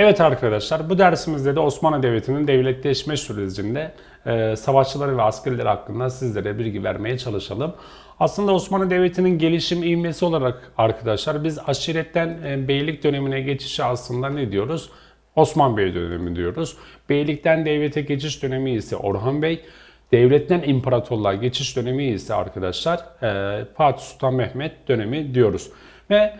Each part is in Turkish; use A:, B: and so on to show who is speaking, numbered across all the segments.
A: Evet arkadaşlar bu dersimizde de Osmanlı Devleti'nin devletleşme sürecinde e, savaşçıları ve askerleri hakkında sizlere bilgi vermeye çalışalım. Aslında Osmanlı Devleti'nin gelişim ivmesi olarak arkadaşlar biz aşiretten e, beylik dönemine geçişi aslında ne diyoruz? Osman Bey dönemi diyoruz. Beylikten devlete geçiş dönemi ise Orhan Bey. Devletten imparatorluğa geçiş dönemi ise arkadaşlar e, Fatih Sultan Mehmet dönemi diyoruz. Ve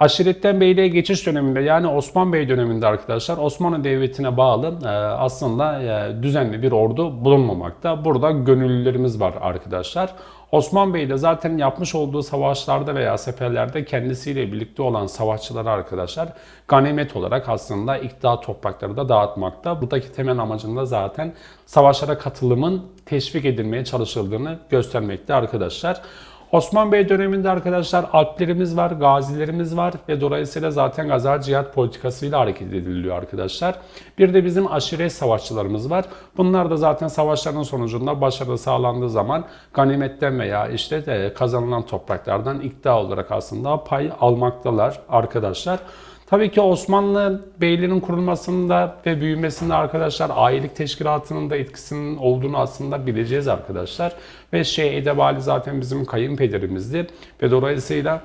A: Aşiretten beyliğe geçiş döneminde yani Osman Bey döneminde arkadaşlar Osmanlı Devleti'ne bağlı e, aslında e, düzenli bir ordu bulunmamakta. Burada gönüllülerimiz var arkadaşlar. Osman Bey de zaten yapmış olduğu savaşlarda veya seferlerde kendisiyle birlikte olan savaşçıları arkadaşlar ganimet olarak aslında iktidar toprakları da dağıtmakta. Buradaki temel amacında zaten savaşlara katılımın teşvik edilmeye çalışıldığını göstermekte arkadaşlar. Osman Bey döneminde arkadaşlar alplerimiz var, gazilerimiz var ve dolayısıyla zaten gaza cihat politikasıyla hareket ediliyor arkadaşlar. Bir de bizim aşiret savaşçılarımız var. Bunlar da zaten savaşların sonucunda başarı sağlandığı zaman ganimetten veya işte de kazanılan topraklardan iktidar olarak aslında pay almaktalar arkadaşlar. Tabii ki Osmanlı beyliğinin kurulmasında ve büyümesinde arkadaşlar ailelik teşkilatının da etkisinin olduğunu aslında bileceğiz arkadaşlar. Ve şey Edebali zaten bizim kayınpederimizdi ve dolayısıyla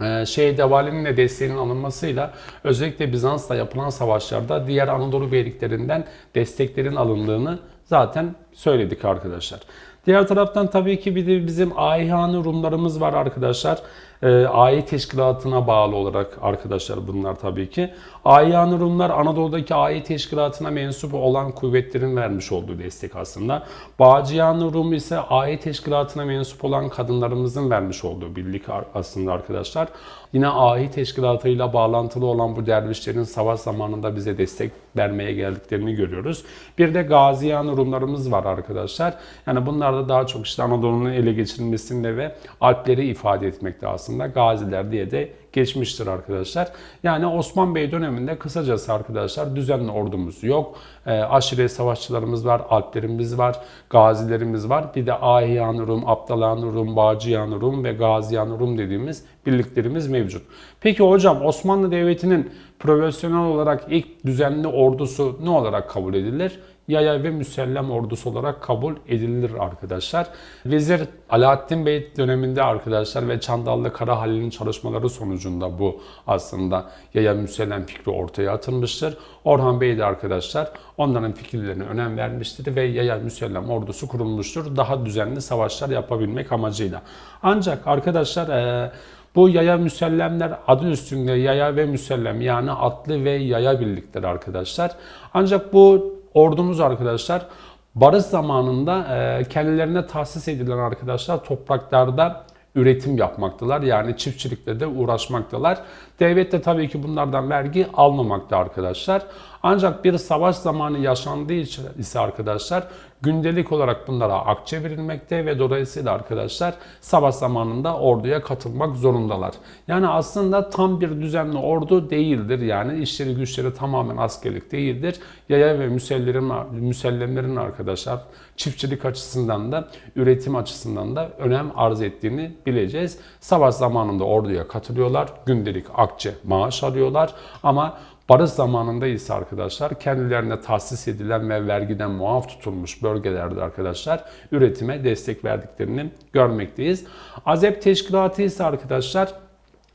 A: e, şey Edebali'nin de desteğinin alınmasıyla özellikle Bizans'ta yapılan savaşlarda diğer Anadolu beyliklerinden desteklerin alındığını zaten söyledik arkadaşlar. Diğer taraftan tabii ki bir de bizim Ayhanı Rumlarımız var arkadaşlar. E, Ayi teşkilatına bağlı olarak arkadaşlar bunlar tabii ki. Ayhanı Rumlar Anadolu'daki Ayi teşkilatına mensup olan kuvvetlerin vermiş olduğu destek aslında. Bağcıyanı Rum ise Ayi teşkilatına mensup olan kadınlarımızın vermiş olduğu birlik aslında arkadaşlar. Yine Ahi teşkilatıyla bağlantılı olan bu dervişlerin savaş zamanında bize destek vermeye geldiklerini görüyoruz. Bir de Gaziyan Rumlarımız var arkadaşlar. Yani bunlar da daha çok işte Anadolu'nun ele geçirilmesinde ve Alpleri ifade etmekte aslında. Gaziler diye de geçmiştir arkadaşlar. Yani Osman Bey döneminde kısacası arkadaşlar düzenli ordumuz yok. E, aşiret savaşçılarımız var, alplerimiz var, gazilerimiz var. Bir de Ahiyan Rum, Abdalan Rum, Bağcıyan Rum ve Gaziyan Rum dediğimiz birliklerimiz mevcut. Peki hocam Osmanlı Devleti'nin profesyonel olarak ilk düzenli ordusu ne olarak kabul edilir? yaya ve müsellem ordusu olarak kabul edilir arkadaşlar. Vezir Alaaddin Bey döneminde arkadaşlar ve Çandallı Kara Halil'in çalışmaları sonucunda bu aslında yaya müsellem fikri ortaya atılmıştır. Orhan Bey de arkadaşlar onların fikirlerine önem vermiştir ve yaya müsellem ordusu kurulmuştur. Daha düzenli savaşlar yapabilmek amacıyla. Ancak arkadaşlar e, bu yaya müsellemler adı üstünde yaya ve müsellem yani atlı ve yaya birlikleri arkadaşlar. Ancak bu ordumuz arkadaşlar barış zamanında e, kendilerine tahsis edilen arkadaşlar topraklarda üretim yapmaktalar. Yani çiftçilikle de uğraşmaktalar. Devlet de tabii ki bunlardan vergi almamakta arkadaşlar. Ancak bir savaş zamanı yaşandığı için ise arkadaşlar gündelik olarak bunlara akçe verilmekte ve dolayısıyla arkadaşlar savaş zamanında orduya katılmak zorundalar. Yani aslında tam bir düzenli ordu değildir. Yani işleri güçleri tamamen askerlik değildir. Yaya ve müsellerin, müsellemlerin arkadaşlar çiftçilik açısından da üretim açısından da önem arz ettiğini bileceğiz. Savaş zamanında orduya katılıyorlar. Gündelik akçe maaş alıyorlar ama Barış zamanında ise arkadaşlar kendilerine tahsis edilen ve vergiden muaf tutulmuş bölgelerde arkadaşlar üretime destek verdiklerini görmekteyiz. Azep teşkilatı ise arkadaşlar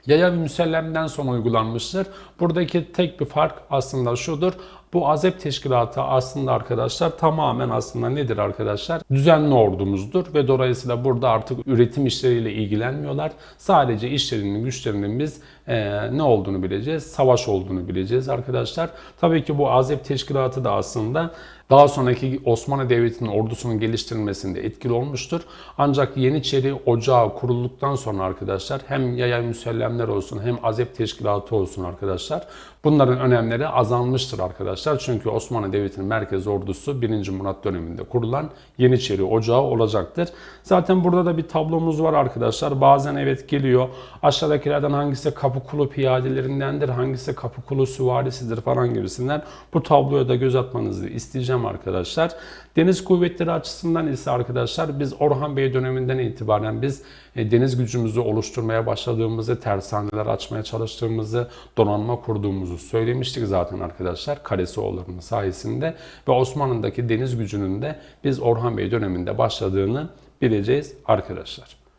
A: yaya ve müsellemden sonra uygulanmıştır. Buradaki tek bir fark aslında şudur. Bu azep teşkilatı aslında arkadaşlar tamamen aslında nedir arkadaşlar? Düzenli ordumuzdur ve dolayısıyla burada artık üretim işleriyle ilgilenmiyorlar. Sadece işlerinin, güçlerinin biz e, ne olduğunu bileceğiz, savaş olduğunu bileceğiz arkadaşlar. Tabii ki bu azep teşkilatı da aslında daha sonraki Osmanlı Devleti'nin ordusunun geliştirilmesinde etkili olmuştur. Ancak Yeniçeri Ocağı kurulduktan sonra arkadaşlar hem yaya müsellemler olsun hem azep teşkilatı olsun arkadaşlar bunların önemleri azalmıştır arkadaşlar. Çünkü Osmanlı Devleti'nin merkez ordusu 1. Murat döneminde kurulan Yeniçeri Ocağı olacaktır. Zaten burada da bir tablomuz var arkadaşlar. Bazen evet geliyor. Aşağıdakilerden hangisi kapı kulu piyadelerindendir, hangisi kapı kulu süvarisidir falan gibisinden bu tabloya da göz atmanızı isteyeceğim arkadaşlar. Deniz kuvvetleri açısından ise arkadaşlar biz Orhan Bey döneminden itibaren biz e, deniz gücümüzü oluşturmaya başladığımızı, tersaneler açmaya çalıştığımızı, donanma kurduğumuzu söylemiştik zaten arkadaşlar Kalesioğulları'nın sayesinde ve Osmanlı'daki deniz gücünün de biz Orhan Bey döneminde başladığını bileceğiz arkadaşlar.